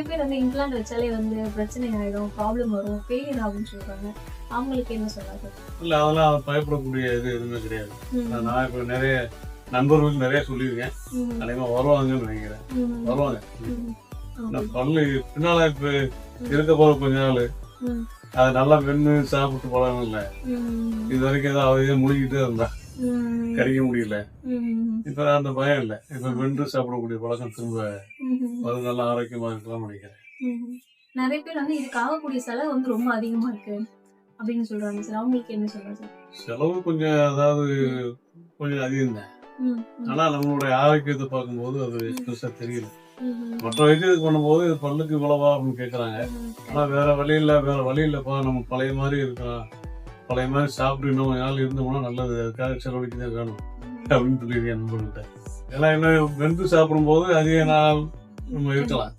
நிறைய பேர் வந்து இம்ப்ளான்ட் வச்சாலே வந்து பிரச்சனை ஆயிடும் ப்ராப்ளம் வரும் ஃபெயிலியர் ஆகும்னு சொல்றாங்க. அவங்களுக்கு என்ன சொல்லாது இல்லை அதெல்லாம் பயப்படக்கூடிய இது எதுவுமே கிடையாது. நான் இப்போ நிறைய நண்பர்களுக்கு நிறைய சொல்லியிருக்கேன். அநேகமாக வருவாங்கன்னு நினைக்கிறேன். வருவாங்க. பல்லு பின்னால இப்ப இருக்க போற கொஞ்ச நாள் அது நல்லா மென்னு சாப்பிட்டு பழகம் இல்லை. இது வரைக்கும் ஏதாவது இதை முழுகிட்டே இருந்தா கடிக்க முடியல. இப்ப அந்த பயம் இல்லை. இப்ப மென்று சாப்பிடக்கூடிய பழக்கம் திரும்ப அது நல்லா ஆரோக்கியமா இருக்கலாம் நினைக்கிறேன். நிறைய பேர் வந்து இதுக்கு ஆகக்கூடிய செலவு வந்து ரொம்ப அதிகமா இருக்கு அப்படின்னு சொல்றாங்க சார். அவங்களுக்கு என்ன சொல்றாங்க சார்? செலவு கொஞ்சம் அதாவது கொஞ்சம் அதிகம் தான். ஆனா நம்மளுடைய ஆரோக்கியத்தை பார்க்கும்போது அது பெருசா தெரியல. மற்ற வைத்தியத்துக்கு பண்ணும்போது இது பல்லுக்கு இவ்வளவா அப்படின்னு கேட்கறாங்க ஆனா வேற வழி இல்ல வேற வழி இல்லப்பா நம்ம பழைய மாதிரி இருக்கலாம் பழைய மாதிரி சாப்பிட்டு இன்னும் கொஞ்ச நாள் இருந்தோம்னா நல்லது அதுக்காக செலவழிக்கு தான் வேணும் அப்படின்னு சொல்லியிருக்கேன் நண்பர்கள்ட்ட. ஏன்னா இன்னும் வெந்து சாப்பிடும்போது அதிக நாள் நம்ம இருக்கலாம்